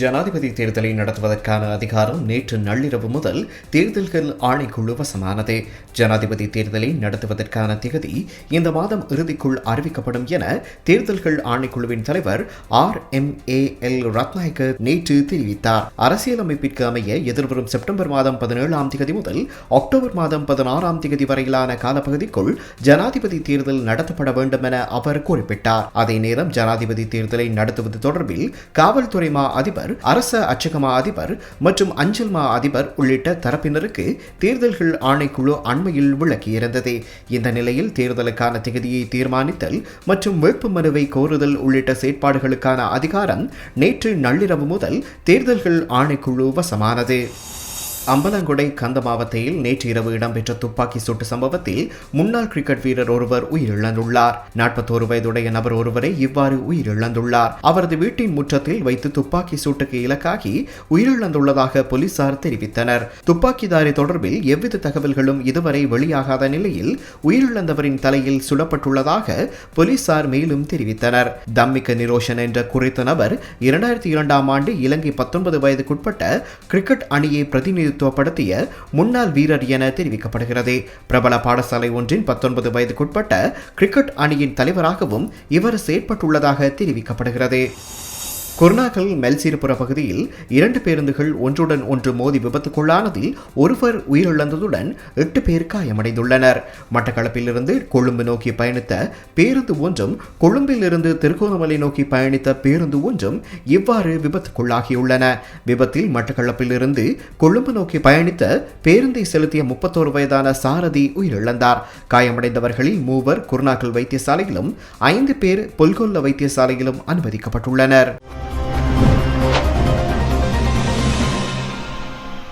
ஜனாதிபதி தேர்தலை நடத்துவதற்கான அதிகாரம் நேற்று நள்ளிரவு முதல் தேர்தல்கள் ஆணைக்குழு வசமானது. ஜனாதிபதி தேர்தலை நடத்துவதற்கான திகதி இந்த மாதம் இறுதிக்குள் அறிவிக்கப்படும் என தேர்தல்கள் ஆணைக்குழுவின் தலைவர் R M A L Rathnayake நேற்று தெரிவித்தார். அரசியலமைப்பிற்கு அமைய எதிர்வரும் செப்டம்பர் மாதம் பதினேழாம் திகதி முதல் அக்டோபர் மாதம் பதினாறாம் திகதி வரையிலான காலப்பகுதிக்குள் ஜனாதிபதி தேர்தல் நடத்தப்பட வேண்டும் என அவர் குறிப்பிட்டார். அதே நேரம் ஜனாதிபதி தேர்தலை நடத்துவது தொடர்பில் காவல்துறை மா அதிபர் அரச அச்சகமா அதிபர் மற்றும் அஞ்சல்மா அதிபர் உள்ளிட்ட தரப்பினருக்கு தேர்தல்கள் ஆணைக்குழு அண்மையில் விளக்கியிருந்தது. இந்த நிலையில் தேர்தலுக்கான திகதியை தீர்மானித்தல் மற்றும் வேட்புமனுவை கோருதல் உள்ளிட்ட செயற்பாடுகளுக்கான அதிகாரம் நேற்று நள்ளிரவு முதல் தேர்தல்கள் ஆணைக்குழு வசமானது. அம்பலங்குடை கந்தமாவத்தையில் நேற்று இரவு இடம்பெற்ற துப்பாக்கி சூட்டு சம்பவத்தில் முன்னாள் கிரிக்கெட் வீரர் ஒருவர் உயிரிழந்துள்ளார். நாற்பத்தோரு வயதுடைய நபர் ஒருவரை இவ்வாறு உயிரிழந்துள்ளார். அவரது வீட்டின் முற்றத்தில் வைத்து துப்பாக்கி சூட்டுக்கு இலக்காகி உயிரிழந்துள்ளதாக போலீசார் தெரிவித்தனர். துப்பாக்கிதாரி தொடர்பில் எவ்வித தகவல்களும் இதுவரை வெளியாகாத நிலையில் உயிரிழந்தவரின் தலையில் சுடப்பட்டுள்ளதாக போலீசார் மேலும் தெரிவித்தனர். தம்மிக்க நிரோஷன் என்ற குறித்த நபர் இரண்டாயிரத்தி இரண்டாம் ஆண்டு இலங்கை பத்தொன்பது வயதுக்குட்பட்ட கிரிக்கெட் அணியை பிரதிநிதி பிரதிநிதித்துவப்படுத்திய முன்னாள் வீரர் என தெரிவிக்கப்படுகிறது. பிரபல பாடசாலை ஒன்றின் பத்தொன்பது வயதுக்குட்பட்ட கிரிக்கெட் அணியின் தலைவராகவும் இவர் செயற்பட்டுள்ளதாக தெரிவிக்கப்படுகிறது. குருநாகல் மெல்சீரப்புற பகுதியில் இரண்டு பேருந்துகள் ஒன்றுடன் ஒன்று மோதி விபத்துக்குள்ளானதில் ஒருவர் உயிரிழந்ததுடன் எட்டு பேர் காயமடைந்துள்ளனர். மட்டக்களப்பிலிருந்து கொழும்பு நோக்கி பயணித்த பேருந்து ஒன்றும் கொழும்பிலிருந்து திருகோணமலை நோக்கி பயணித்த பேருந்து ஒன்றும் இவ்வாறு விபத்துக்குள்ளாகியுள்ளன. விபத்தில் மட்டக்களப்பிலிருந்து கொழும்பு நோக்கி பயணித்த பேருந்தை செலுத்திய முப்பத்தோரு வயதான சாரதி உயிரிழந்தார். காயமடைந்தவர்களில் மூவர் குருநாகல் வைத்தியசாலையிலும் ஐந்து பேர் பொல்கொல்ல வைத்தியசாலையிலும் அனுமதிக்கப்பட்டுள்ளனர்.